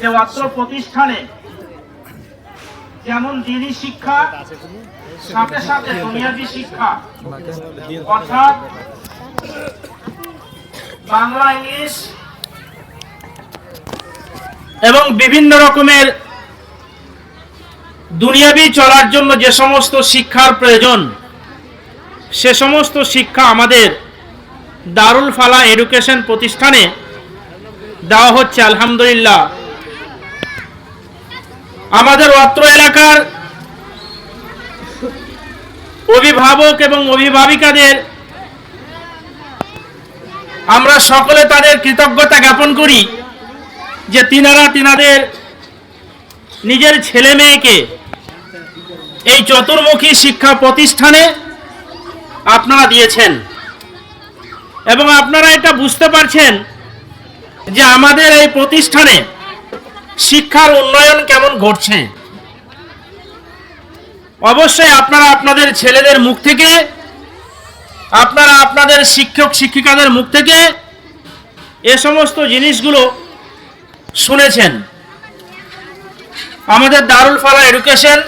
যে অত্র প্রতিষ্ঠানে যেমন দিনী শিক্ষা, সাথে সাথে দুনিয়াবী শিক্ষা, অর্থাৎ বাংলা, ইংলিশ এবং বিভিন্ন রকমের দুনিয়াবি চলার জন্য যে সমস্ত শিক্ষার প্রয়োজন, সে সমস্ত শিক্ষা আমাদের দারুল ফালা এডুকেশন প্রতিষ্ঠানে দেওয়া হচ্ছে, আলহামদুলিল্লাহ। আমাদের অত্র এলাকার অভিভাবক এবং অভিভাবিকাদের আমরা সকলে তাদের কৃতজ্ঞতা জ্ঞাপন করি যে তিনারা তিনাদের নিজের ছেলে মেয়েকে এই চতুর্মুখী শিক্ষা প্রতিষ্ঠানে আপনারা দিয়েছেন। এবং আপনারা এটা বুঝতে পারছেন যে আমাদের এই প্রতিষ্ঠানে শিক্ষার উন্নয়ন কেমন ঘটছে? অবশ্যই আপনারা আপনাদের ছেলেদের মুখ থেকে, আপনারা আপনাদের শিক্ষক শিক্ষিকাদের মুখ থেকে এ সমস্ত জিনিসগুলো শুনেছেন। আমাদের দারুল ফালা এডুকেশন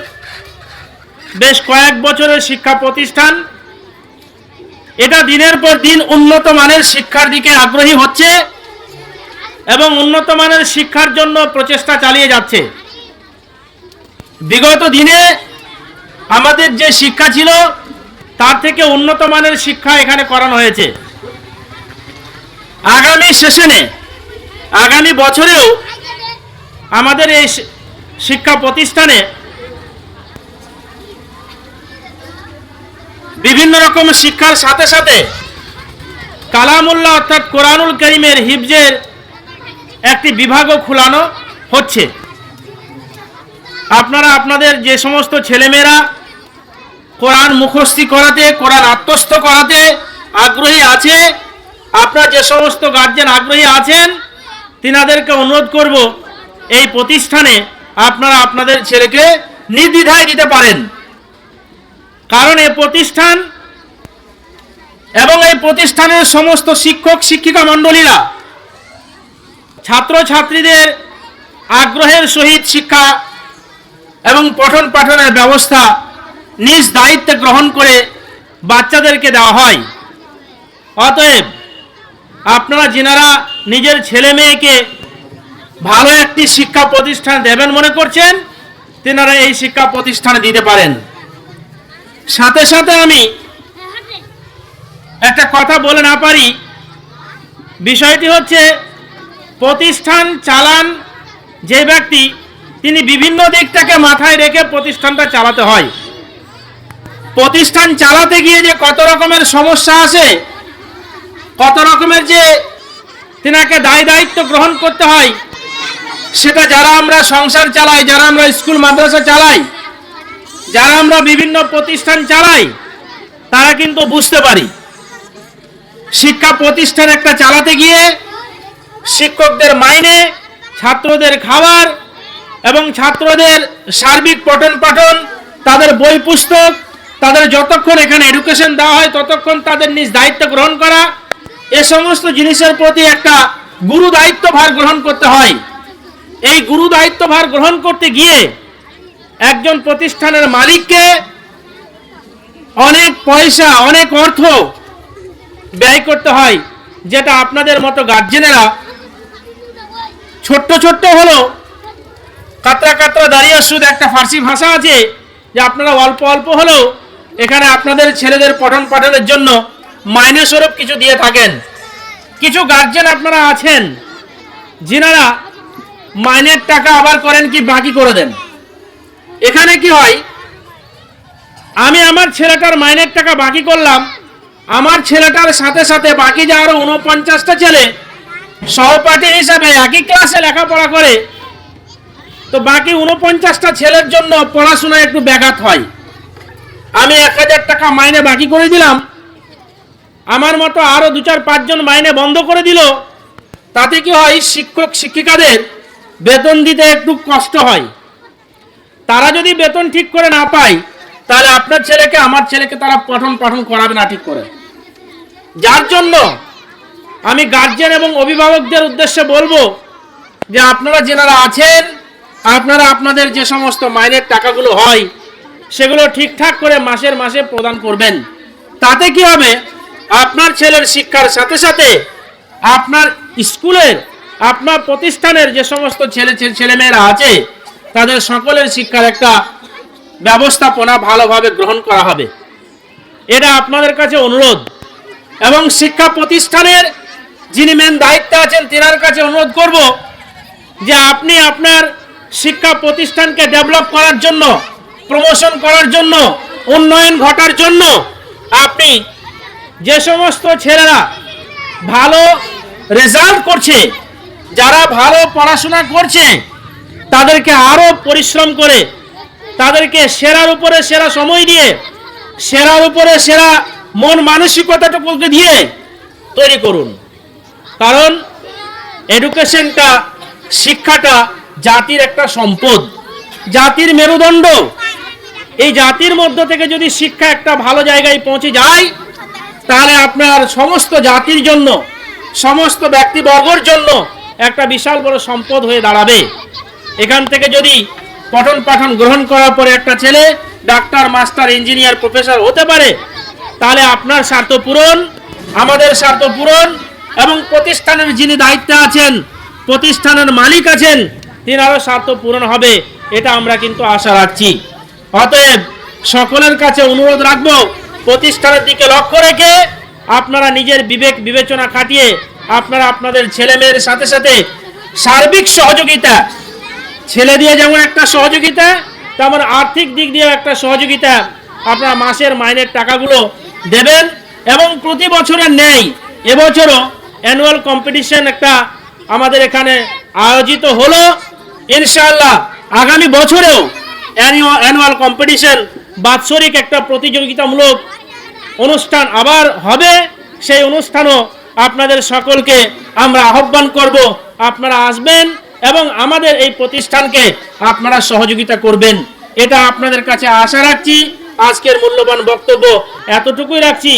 বেশ কয়েক বছরের শিক্ষা প্রতিষ্ঠান, এটা দিনের পর দিন উন্নত মানের শিক্ষার দিকে আগ্রহী হচ্ছে। এবং উন্নত মানের শিক্ষার জন্য প্রচেষ্টা চালিয়ে যাচ্ছে। বিগত দিনে আমাদের যে শিক্ষা ছিল, তার থেকে উন্নত মানের শিক্ষা এখানে করানো হয়েছে। আগামী সেশনে, আগামী বছরেও আমাদের এই শিক্ষা প্রতিষ্ঠানে বিভিন্ন রকম শিক্ষার সাথে সাথে কালামুল্লাহ অর্থাৎ কোরআনুল করিমের হিফজের একটি বিভাগও খোলানো হচ্ছে। আপনারা আপনাদের যে সমস্ত ছেলেমেয়েরা কোরআন মুখস্থি করাতে, কোরআন আত্মস্থ করাতে আগ্রহী আছে, আপনার যে সমস্ত গার্জেন আগ্রহী আছেন, তিনাদেরকে অনুরোধ করব, এই প্রতিষ্ঠানে আপনারা আপনাদের ছেলেকে নির্দ্বিধায় দিতে পারেন। কারণ এই প্রতিষ্ঠান এবং এই প্রতিষ্ঠানের সমস্ত শিক্ষক, শিক্ষিকা মণ্ডলীরা ছাত্র ছাত্রীদের আগ্রহের সহিত শিক্ষা এবং পঠন পাঠনের ব্যবস্থা নিজ দায়িত্বে গ্রহণ করে বাচ্চাদেরকে দেওয়া হয়। অতএব আপনারা যেনারা নিজের ছেলে মেয়েকে ভালো একটি শিক্ষা প্রতিষ্ঠান দেবেন মনে করছেন, তেনারা এই শিক্ষা প্রতিষ্ঠানে দিতে পারেন। সাথে সাথে আমি একটা কথা বলে না পারি। বিষয়টি হচ্ছে প্রতিষ্ঠান চালান যে ব্যক্তি, তিনি বিভিন্ন দিকটাকে মাথায় রেখে প্রতিষ্ঠানটা চালাতে হয়। প্রতিষ্ঠান চালাতে গিয়ে যে কত রকমের সমস্যা আসে, কত রকমের যে তিনাকে দায় দায়িত্ব গ্রহণ করতে হয়, সেটা যারা আমরা সংসার চালাই, যারা আমরা স্কুল, মাদ্রাসা চালাই, যারা আমরা বিভিন্ন প্রতিষ্ঠান চালাই, তারা কিন্তু বুঝতে পারি। শিক্ষা প্রতিষ্ঠান একটা চালাতে গিয়ে শিক্ষকদের মাইনে, ছাত্রদের খাবার এবং ছাত্রদের সার্বিক পঠন পাঠন, তাদের বই পুস্তক, তাদের যতক্ষণ এখানে এডুকেশন দেওয়া হয়, ততক্ষণ তাদের নিজ দায়িত্ব গ্রহণ করা, এ সমস্ত জিনিসের প্রতি একটা গুরু দায়িত্ব ভার গ্রহণ করতে হয়। এই গুরু দায়িত্ব ভার গ্রহণ করতে গিয়ে একজন প্রতিষ্ঠানের মালিককে অনেক পয়সা, অনেক অর্থ ব্যয় করতে হয়, যেটা আপনাদের মতো গার্জেনেরা ছোট্ট ছোট্ট হলো। কাতরা কাতরা দাঁড়িয়ে সুদ একটা ফার্সি ভাষা আছে, যে আপনারা অল্প অল্প হলেও এখানে আপনাদের ছেলেদের পঠন পাঠনের জন্য মাইনে স্বরূপ কিছু দিয়ে থাকেন। কিছু গার্জেন আপনারা আছেন, যিনারা মাইনের টাকা আবার করেন কি বাকি করে দেন। এখানে কি হয়, আমি আমার ছেলেটার মাইনের টাকা বাকি করলাম, আমার ছেলেটার সাথে সাথে বাকি যে আরও উনপঞ্চাশটা ছেলে সহপাঠী হিসাবে একই ক্লাসে লেখাপড়া করে, তো বাকি উনপঞ্চাশটা ছেলের জন্য পড়াশোনায় একটু ব্যাঘাত হয়। আমি এক হাজার টাকা মাইনে বাকি করে দিলাম। আমার মতো আরও দু চার পাঁচজন মাইনে বন্ধ করে দিল। তাতে কি হয়, শিক্ষক শিক্ষিকাদের বেতন দিতে একটু কষ্ট হয়। তারা যদি বেতন ঠিক করে না পায়, তাহলে আপনার ছেলেকে, আমার ছেলেকে তারা পঠন পাঠন করাবে না ঠিক করে। যার জন্য আমি গার্জেন এবং অভিভাবকদের উদ্দেশ্যে বলব যে আপনারা যেনারা আছেন, আপনারা আপনাদের যে সমস্ত মাইনের টাকাগুলো হয়, সেগুলো ঠিকঠাক করে মাসের মাসে প্রদান করবেন। তাতে কি হবে? আপনার ছেলের শিক্ষার সাথে সাথে আপনার স্কুলের, আপনার প্রতিষ্ঠানের যে সমস্ত ছেলে ছেলেমেয়েরা আছে, তাদের সকলের শিক্ষার একটা ব্যবস্থাপনা ভালোভাবে গ্রহণ করা হবে। এটা আপনাদের কাছে অনুরোধ। এবং শিক্ষা প্রতিষ্ঠানের যিনি মেন দায়িত্বে আছেন, তেনার কাছে অনুরোধ করব যে আপনি আপনার শিক্ষা প্রতিষ্ঠানকে ডেভেলপ করার জন্য প্রমোশন করার জন্য, উন্নয়ন ঘটার জন্য আপনি যে সমস্ত ছেলেরা ভালো রেজাল্ট করছে, যারা ভালো পড়াশোনা করছে, তাদেরকে আরও পরিশ্রম করে, তাদেরকে সেরার উপরে সেরা সময় দিয়ে, সেরার উপরে সেরা মন মানসিকতাটুকুকে দিয়ে তৈরি করুন। কারণ এডুকেশনটা, শিক্ষাটা জাতির একটা সম্পদ। জাতির মেরুদণ্ড। এই জাতির মধ্য থেকে যদি শিক্ষা একটা ভালো জায়গায় পৌঁছে যায়, তাহলে আপনার সমস্ত জাতির জন্য, সমস্ত ব্যক্তিবর্গর জন্য একটা বিশাল বড় সম্পদ হয়ে দাঁড়াবে। এখান থেকে যদি পঠন পাঠন গ্রহণ করার পরে একটা ছেলে ডাক্তার, মাস্টার, ইঞ্জিনিয়ার, প্রফেসর হতে পারে, তাহলে আপনার স্বার্থ পূরণ, আমাদের স্বার্থ পূরণ এবং প্রতিষ্ঠানের যিনি দায়িত্বে আছেন, প্রতিষ্ঠানের মালিক আছেন, তিনারও স্বার্থ পূরণ হবে, এটা আমরা কিন্তু আশা রাখছি। অতএব সকলের কাছে অনুরোধ রাখব, প্রতিষ্ঠানের দিকে লক্ষ্য রেখে আপনারা নিজের বিবেক বিবেচনা খাটিয়ে আপনারা আপনাদের ছেলে মেয়ের সাথে সাথে সার্বিক সহযোগিতা, ছেলে দিয়ে যেমন একটা সহযোগিতা, তেমন আর্থিক দিক দিয়েও একটা সহযোগিতা আপনারা মাসের মাইনের টাকাগুলো দেবেন এবং প্রতি বছরের নেই এবছরও অ্যানুয়াল কম্পিটিশন একটা আমাদের এখানে আয়োজিত হলো। ইনশাআল্লাহ আগামী বছরেও অ্যানুয়াল কম্পিটিশন বাৎসরিক একটা প্রতিযোগিতামূলক অনুষ্ঠান আবার হবে। সেই অনুষ্ঠানও আপনাদের সকলকে আমরা আহ্বান করব, আপনারা আসবেন এবং আমাদের এই প্রতিষ্ঠানকে আপনারা সহযোগিতা করবেন। এটা আপনাদের কাছে আশা রাখছি, আজকের মূল্যবান বক্তব্য এতটুকুই রাখছি।